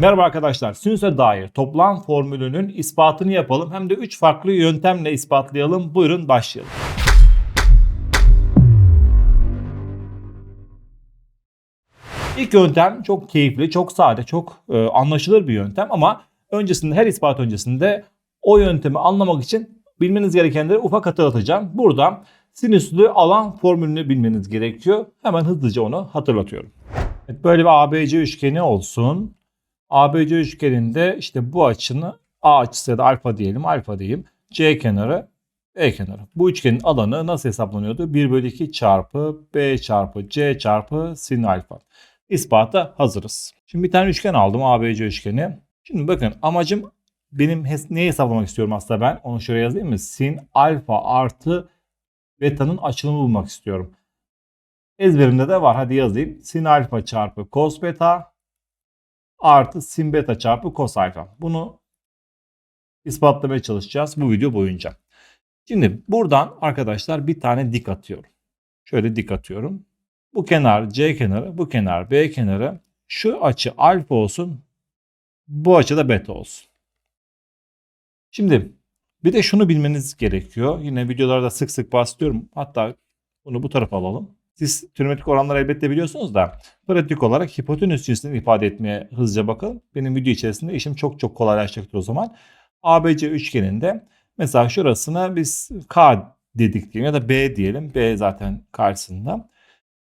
Merhaba arkadaşlar. Sinüse dair toplam formülünün ispatını yapalım. Hem de 3 farklı yöntemle ispatlayalım. Buyurun başlayalım. İlk yöntem çok keyifli, çok sade, çok e, anlaşılır bir yöntem ama öncesinde her ispat öncesinde o yöntemi anlamak için bilmeniz gerekenleri ufak hatırlatacağım. Burada sinüslü alan formülünü bilmeniz gerekiyor. Hemen hızlıca onu hatırlatıyorum. Evet, böyle bir ABC üçgeni olsun. ABC üçgeninde işte bu açını A açısı ya da alfa diyelim, alfa diyeyim. C kenarı, B kenarı. Bu üçgenin alanı nasıl hesaplanıyordu? 1 bölü 2 çarpı B çarpı C çarpı sin alfa. İspata hazırız. Şimdi bir tane üçgen aldım ABC üçgeni. Şimdi bakın amacım benim hes- neyi hesaplamak istiyorum aslında ben? Onu şuraya yazayım mı? Sin alfa artı beta'nın açılımı bulmak istiyorum. Ezberimde de var. Hadi yazayım. Sin alfa çarpı cos beta artı sin beta çarpı cos alfa. Bunu ispatlamaya çalışacağız bu video boyunca. Şimdi buradan arkadaşlar bir tane dik atıyorum. Şöyle dik atıyorum. Bu kenar C kenarı, bu kenar B kenarı. Şu açı alfa olsun. Bu açı da beta olsun. Şimdi bir de şunu bilmeniz gerekiyor. Yine videolarda sık sık bahsediyorum. Hatta bunu bu tarafa alalım. Siz trigonometrik oranları elbette biliyorsunuz da pratik olarak hipotenüs cinsini ifade etmeye hızlıca bakalım. Benim video içerisinde işim çok çok kolaylaşacaktır o zaman. ABC üçgeninde mesela şurasına biz K dedik diyelim ya da B diyelim. B zaten karşısında.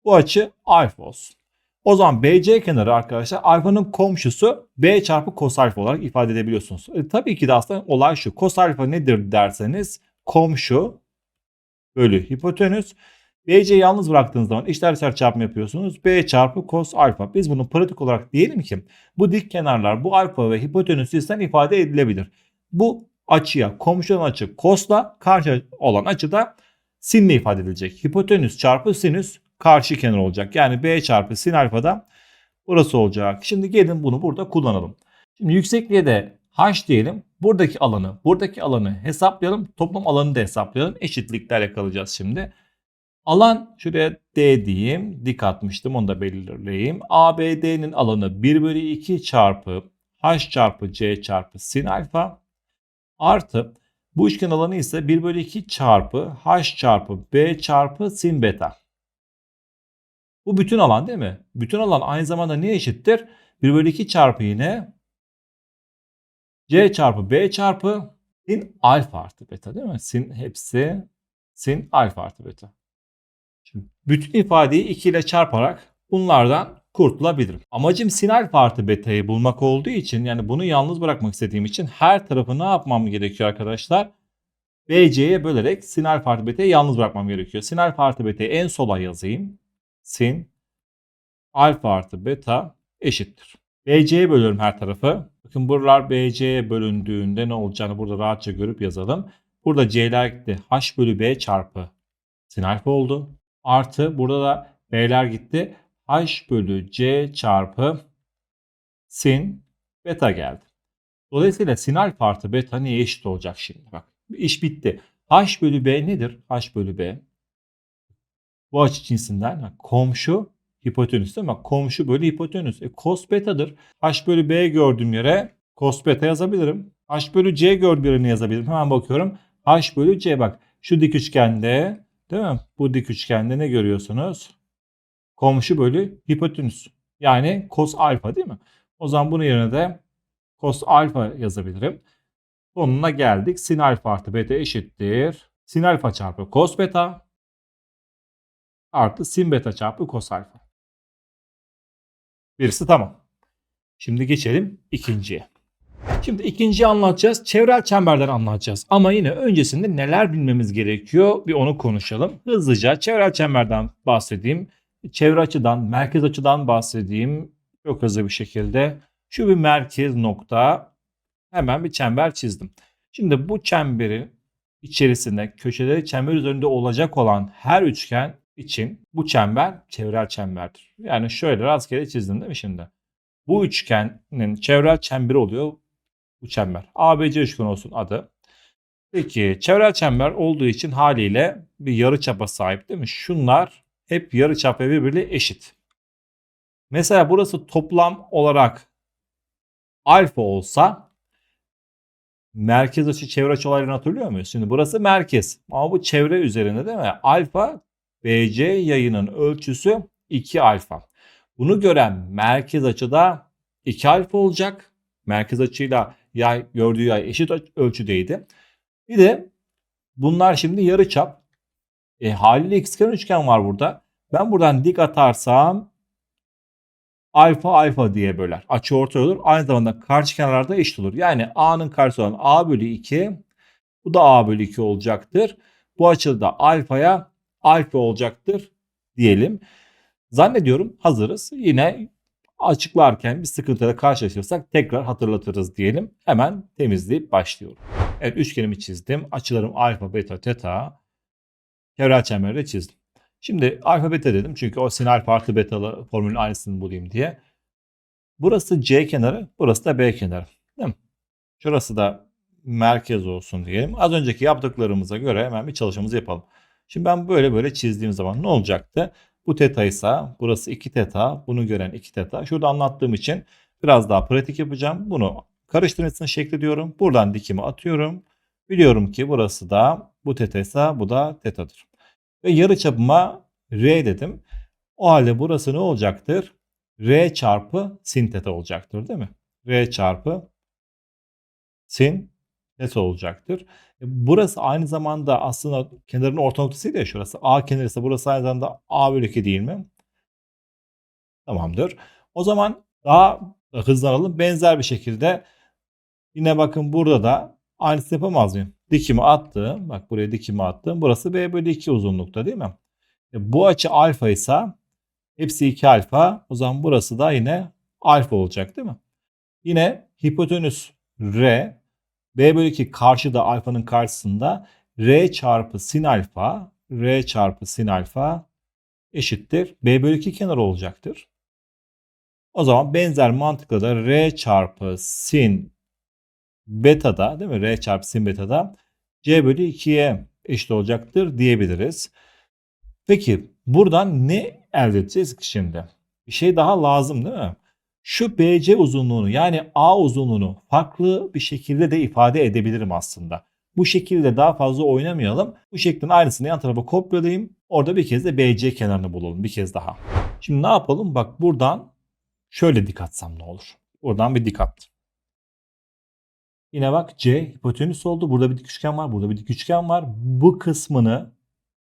Bu açı alfa olsun. O zaman BC kenarı arkadaşlar alfanın komşusu B çarpı cos alfa olarak ifade edebiliyorsunuz. E, tabii ki de aslında olay şu. Cos alfa nedir derseniz komşu bölü hipotenüs. BC'yi yalnız bıraktığınız zaman işler dışarı çarpımı yapıyorsunuz. B çarpı cos alfa. Biz bunu pratik olarak diyelim ki bu dik kenarlar bu alfa ve hipotenüs cinsinden ifade edilebilir. Bu açıya komşu olan açı cos'la karşı olan açı da sinle ifade edilecek. Hipotenüs çarpı sinüs karşı kenar olacak. Yani B çarpı sin alfada burası olacak. Şimdi gelin bunu burada kullanalım. Şimdi yüksekliğe de h diyelim. Buradaki alanı, buradaki alanı hesaplayalım. Toplam alanı da hesaplayalım. Eşitliklerle kalacağız şimdi. Alan şuraya D diyeyim. Dik atmıştım onu da belirleyeyim. ABD'nin alanı 1 bölü 2 çarpı h çarpı c çarpı sin alfa artı bu üçgen alanı ise 1 bölü 2 çarpı h çarpı b çarpı sin beta. Bu bütün alan değil mi? Bütün alan aynı zamanda ne eşittir? 1 bölü 2 çarpı yine c çarpı b çarpı sin alfa artı beta değil mi? Sin hepsi sin alfa artı beta. Bütün ifadeyi 2 ile çarparak bunlardan kurtulabilirim. Amacım sin alfa artı beta'yı bulmak olduğu için yani bunu yalnız bırakmak istediğim için her tarafı ne yapmam gerekiyor arkadaşlar? BC'ye bölerek sin alfa artı beta'yı yalnız bırakmam gerekiyor. Sin alfa artı beta'yı en sola yazayım. Sin alfa artı beta eşittir. BC'ye bölüyorum her tarafı. Bakın buralar BC'ye bölündüğünde ne olacağını burada rahatça görüp yazalım. Burada C'ler gitti. H bölü B çarpı sin alfa oldu. Artı burada da B'ler gitti. H bölü C çarpı sin beta geldi. Dolayısıyla sin alfa artı beta neye eşit olacak şimdi? Bak iş bitti. H bölü B nedir? H bölü B. Bu açı cinsinden komşu hipotenüs değil mi? Komşu bölü hipotenüs. E, cos beta'dır. H bölü B gördüğüm yere cos beta yazabilirim. H bölü C gördüğüm yere ne yazabilirim? Hemen bakıyorum. H bölü C bak. Şu dik üçgende değil mi? Bu dik üçgende ne görüyorsunuz? Komşu bölü hipotenüs. Yani cos alfa değil mi? O zaman bunun yerine de cos alfa yazabilirim. Sonuna geldik. Sin alfa artı beta eşittir. Sin alfa çarpı cos beta artı sin beta çarpı cos alfa. Birisi tamam. Şimdi geçelim ikinciye. Şimdi ikinciyi anlatacağız. Çevrel çemberden anlatacağız. Ama yine öncesinde neler bilmemiz gerekiyor bir onu konuşalım. Hızlıca çevrel çemberden bahsedeyim. Çevre açıdan, merkez açıdan bahsedeyim. Çok hızlı bir şekilde. Şu bir merkez nokta. Hemen bir çember çizdim. Şimdi bu çemberin içerisinde köşeleri çember üzerinde olacak olan her üçgen için bu çember çevrel çemberdir. Yani şöyle rastgele çizdim değil mi şimdi? Bu üçgenin çevrel çemberi oluyor bu çember. ABC üçgen olsun adı. Peki çevrel çember olduğu için haliyle bir yarı çapa sahip değil mi? Şunlar hep yarı çap ve birbirine eşit. Mesela burası toplam olarak alfa olsa merkez açı çevre açı olaylarını hatırlıyor muyuz? Şimdi burası merkez ama bu çevre üzerinde değil mi? Alfa BC yayının ölçüsü 2 alfa. Bunu gören merkez açıda 2 alfa olacak. Merkez açıyla yay gördüğü yay eşit ölçüdeydi. Bir de bunlar şimdi yarı çap. E, haliyle ikizkenar üçgen var burada. Ben buradan dik atarsam alfa alfa diye böler. Açı ortay olur. Aynı zamanda karşı kenarlarda eşit olur. Yani A'nın karşısı olan A bölü 2 bu da A bölü 2 olacaktır. Bu açıda alfaya alfa olacaktır diyelim. Zannediyorum hazırız. Yine açıklarken bir sıkıntıyla karşılaşırsak tekrar hatırlatırız diyelim. Hemen temizleyip başlıyorum. Evet üçgenimi çizdim. Açılarım alfa, beta, teta. Çevre çemberi çizdim. Şimdi alfa beta dedim çünkü o sin alfa artı betalı formülün aynısını bulayım diye. Burası C kenarı, burası da B kenarı. Değil mi? Şurası da merkez olsun diyelim. Az önceki yaptıklarımıza göre hemen bir çalışmamızı yapalım. Şimdi ben böyle böyle çizdiğim zaman ne olacaktı? Bu teta ise burası 2 teta. Bunu gören 2 teta. Şurada anlattığım için biraz daha pratik yapacağım. Bunu karıştırmasını şekli diyorum. Buradan dikimi atıyorum. Biliyorum ki burası da bu teta ise bu da tetadır. Ve yarı çapıma r dedim. O halde burası ne olacaktır? r çarpı sin teta olacaktır değil mi? r çarpı sin teta olacaktır. E, burası aynı zamanda aslında kenarın orta noktasıydı ya şurası. A kenarı ise burası aynı zamanda A bölü 2 değil mi? Tamamdır. O zaman daha hızlanalım. Benzer bir şekilde yine bakın burada da aynısını yapamaz mıyım? Dikimi attım. Bak buraya dikimi attım. Burası B bölü 2 uzunlukta değil mi? E, bu açı alfa ise hepsi 2 alfa. O zaman burası da yine alfa olacak değil mi? Yine hipotenüs R B bölü 2 karşıda alfanın karşısında R çarpı sin alfa R çarpı sin alfa eşittir. B bölü 2 kenar olacaktır. O zaman benzer mantıkla da R çarpı sin beta'da değil mi? R çarpı sin beta'da C bölü 2'ye eşit olacaktır diyebiliriz. Peki buradan ne elde edeceğiz ki şimdi? Bir şey daha lazım değil mi? Şu BC uzunluğunu yani A uzunluğunu farklı bir şekilde de ifade edebilirim aslında. Bu şekilde daha fazla oynamayalım. Bu şeklin aynısını yan tarafa kopyalayayım. Orada bir kez de BC kenarını bulalım bir kez daha. Şimdi ne yapalım? Bak buradan şöyle dik atsam ne olur? Buradan bir dik at. Yine bak C hipotenüs oldu. Burada bir dik üçgen var. Burada bir dik üçgen var. Bu kısmını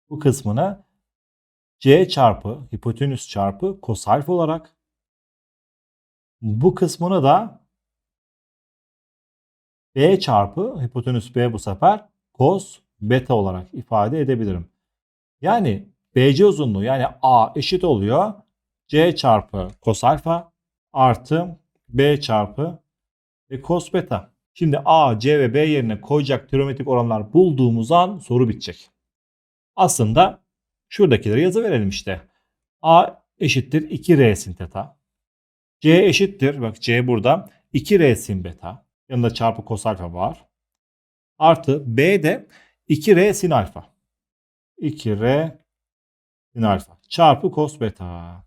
bu kısmını C çarpı hipotenüs çarpı kos alfa olarak bu kısmını da B çarpı hipotenüs B bu sefer cos beta olarak ifade edebilirim. Yani BC uzunluğu yani A eşit oluyor. C çarpı cos alfa artı B çarpı e, cos beta. Şimdi A, C ve B yerine koyacak trigonometrik oranlar bulduğumuz an soru bitecek. Aslında şuradakileri yazı verelim işte. A eşittir 2R sin teta. C eşittir. Bak C burada. 2R sin beta. Yanında çarpı kos alfa var. Artı B de 2R sin alfa. 2R sin alfa. Çarpı kos beta.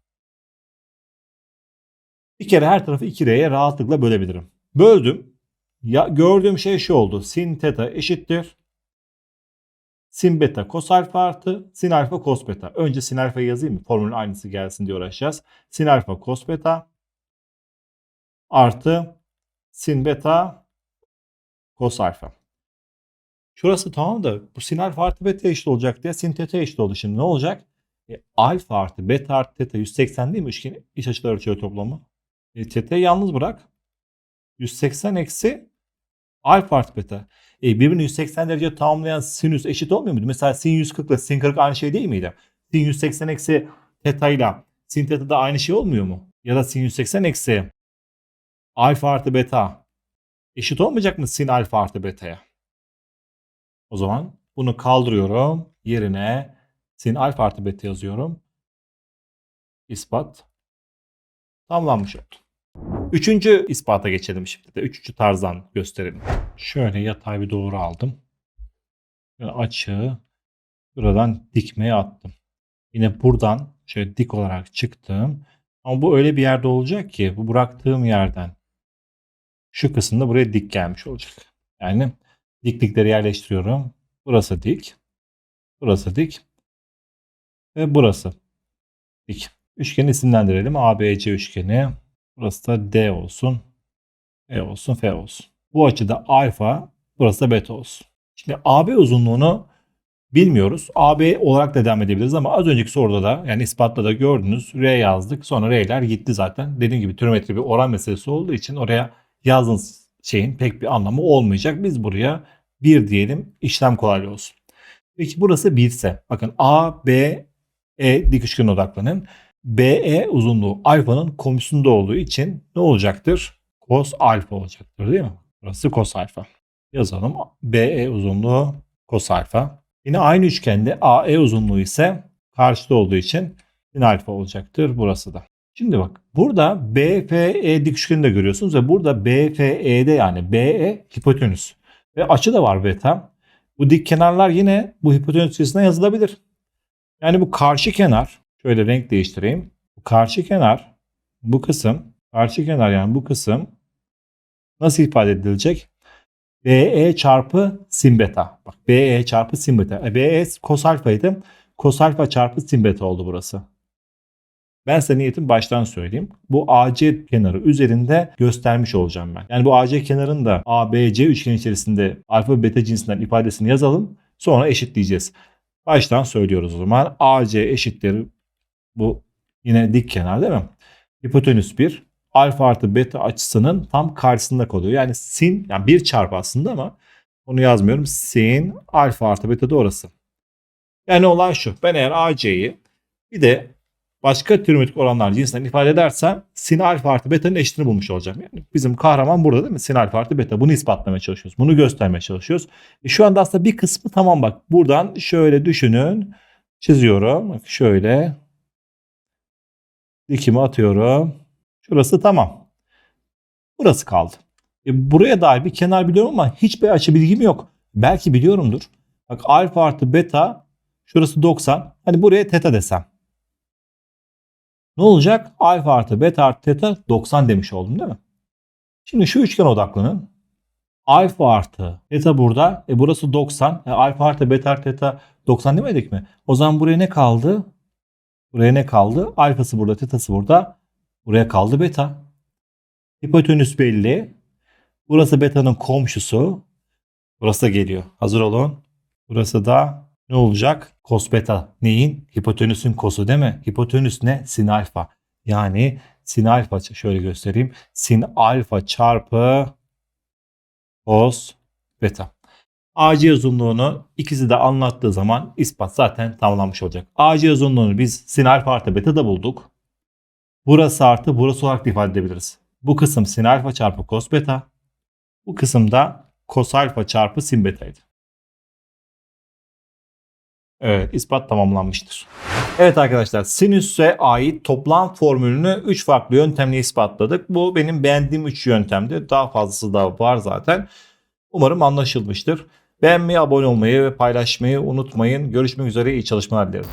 Bir kere her tarafı 2R'ye rahatlıkla bölebilirim. Böldüm. Ya gördüğüm şey şu oldu. Sin teta eşittir. Sin beta kos alfa artı sin alfa kos beta. Önce sin alfayı yazayım mı? Formülün aynısı gelsin diye uğraşacağız. Sin alfa kos beta artı sin beta cos alfa. Şurası tamam da bu sin alfa artı beta eşit olacak diye sin teta eşit oldu. Şimdi ne olacak? E, alfa artı beta artı teta 180 değil mi üçgen iç açılar ölçüyor toplamı? E, teta'yı yalnız bırak. 180 eksi alfa artı beta. E, birbirini 180 derece tamamlayan sinüs eşit olmuyor muydu? Mesela sin 140 ile sin 40 aynı şey değil miydi? Sin 180 eksi teta ile sin teta da aynı şey olmuyor mu? Ya da sin 180 eksi alfa artı beta eşit olmayacak mı sin alfa artı beta'ya? O zaman bunu kaldırıyorum. Yerine sin alfa artı beta yazıyorum. İspat tamamlanmış oldu. Üçüncü ispata geçelim şimdi de. Üçüncü tarzdan gösterelim. Şöyle yatay bir doğru aldım. Şöyle açığı buradan dikmeye attım. Yine buradan şöyle dik olarak çıktım. Ama bu öyle bir yerde olacak ki bu bıraktığım yerden Şu kısımda buraya dik gelmiş olacak. Yani diklikleri yerleştiriyorum. Burası dik. Burası dik. Ve burası dik. Üçgeni isimlendirelim. ABC üçgeni. Burası da D olsun. E olsun, F olsun. Bu açıda alfa, burası da beta olsun. Şimdi AB uzunluğunu bilmiyoruz. AB olarak da devam edebiliriz ama az önceki soruda da yani ispatta da gördünüz. R yazdık. Sonra R'ler gitti zaten. Dediğim gibi trigonometri bir oran meselesi olduğu için oraya yazdığınız şeyin pek bir anlamı olmayacak. Biz buraya 1 diyelim işlem kolaylığı olsun. Peki burası 1 ise bakın A, B, E dik üçgen odaklanın. BE uzunluğu alfanın komşusunda olduğu için ne olacaktır? Cos alfa olacaktır değil mi? Burası cos alfa. Yazalım. BE uzunluğu cos alfa. Yine aynı üçgende AE uzunluğu ise karşıda olduğu için sin alfa olacaktır burası da. Şimdi bak burada BFE dik de görüyorsunuz ve burada BFE'de yani BE hipotenüs ve açı da var beta. Bu dik kenarlar yine bu hipotenüs içerisinde yazılabilir. Yani bu karşı kenar şöyle renk değiştireyim. Bu karşı kenar bu kısım karşı kenar yani bu kısım nasıl ifade edilecek? BE çarpı sin beta. Bak BE çarpı sin beta. E, BE kos alfaydı. Kos alfa çarpı sin beta oldu burası. Ben size niyetim baştan söyleyeyim. Bu AC kenarı üzerinde göstermiş olacağım ben. Yani bu AC kenarın da ABC üçgen içerisinde alfa beta cinsinden ifadesini yazalım. Sonra eşitleyeceğiz. Baştan söylüyoruz o zaman. AC eşittir bu yine dik kenar değil mi? Hipotenüs 1 alfa artı beta açısının tam karşısında kalıyor. Yani sin yani 1 çarpı aslında ama onu yazmıyorum. Sin alfa artı beta da orası. Yani olay şu. Ben eğer AC'yi bir de başka trigonometrik oranlar cinsinden ifade edersem sin alfa artı beta'nın eşitini bulmuş olacağım. Yani bizim kahraman burada değil mi? Sin alfa artı beta. Bunu ispatlamaya çalışıyoruz. Bunu göstermeye çalışıyoruz. E şu anda aslında bir kısmı tamam bak. Buradan şöyle düşünün. Çiziyorum. Bak şöyle. Dikimi atıyorum. Şurası tamam. Burası kaldı. E buraya dair bir kenar biliyorum ama hiçbir açı bilgim yok. Belki biliyorumdur. Bak alfa artı beta şurası 90. Hani buraya teta desem. Ne olacak? Alfa artı beta artı teta 90 demiş oldum değil mi? Şimdi şu üçgen odaklanın. Alfa artı teta burada. E burası 90. E alfa artı beta artı teta 90 demedik mi? O zaman buraya ne kaldı? Buraya ne kaldı? Alfası burada, tetası burada. Buraya kaldı beta. Hipotenüs belli. Burası beta'nın komşusu. Burası da geliyor. Hazır olun. Burası da ne olacak? Kos beta. Neyin? Hipotenüsün kosu değil mi? Hipotenüs ne? Sin alfa. Yani sin alfa şöyle göstereyim. Sin alfa çarpı kos beta. AC uzunluğunu ikisi de anlattığı zaman ispat zaten tamamlanmış olacak. AC uzunluğunu biz sin alfa artı beta da bulduk. Burası artı burası olarak ifade edebiliriz. Bu kısım sin alfa çarpı cos beta. Bu kısımda cos alfa çarpı sin betaydı. Evet ispat tamamlanmıştır. Evet arkadaşlar sinüse ait toplam formülünü 3 farklı yöntemle ispatladık. Bu benim beğendiğim 3 yöntemdi. Daha fazlası da var zaten. Umarım anlaşılmıştır. Beğenmeyi, abone olmayı ve paylaşmayı unutmayın. Görüşmek üzere iyi çalışmalar dilerim.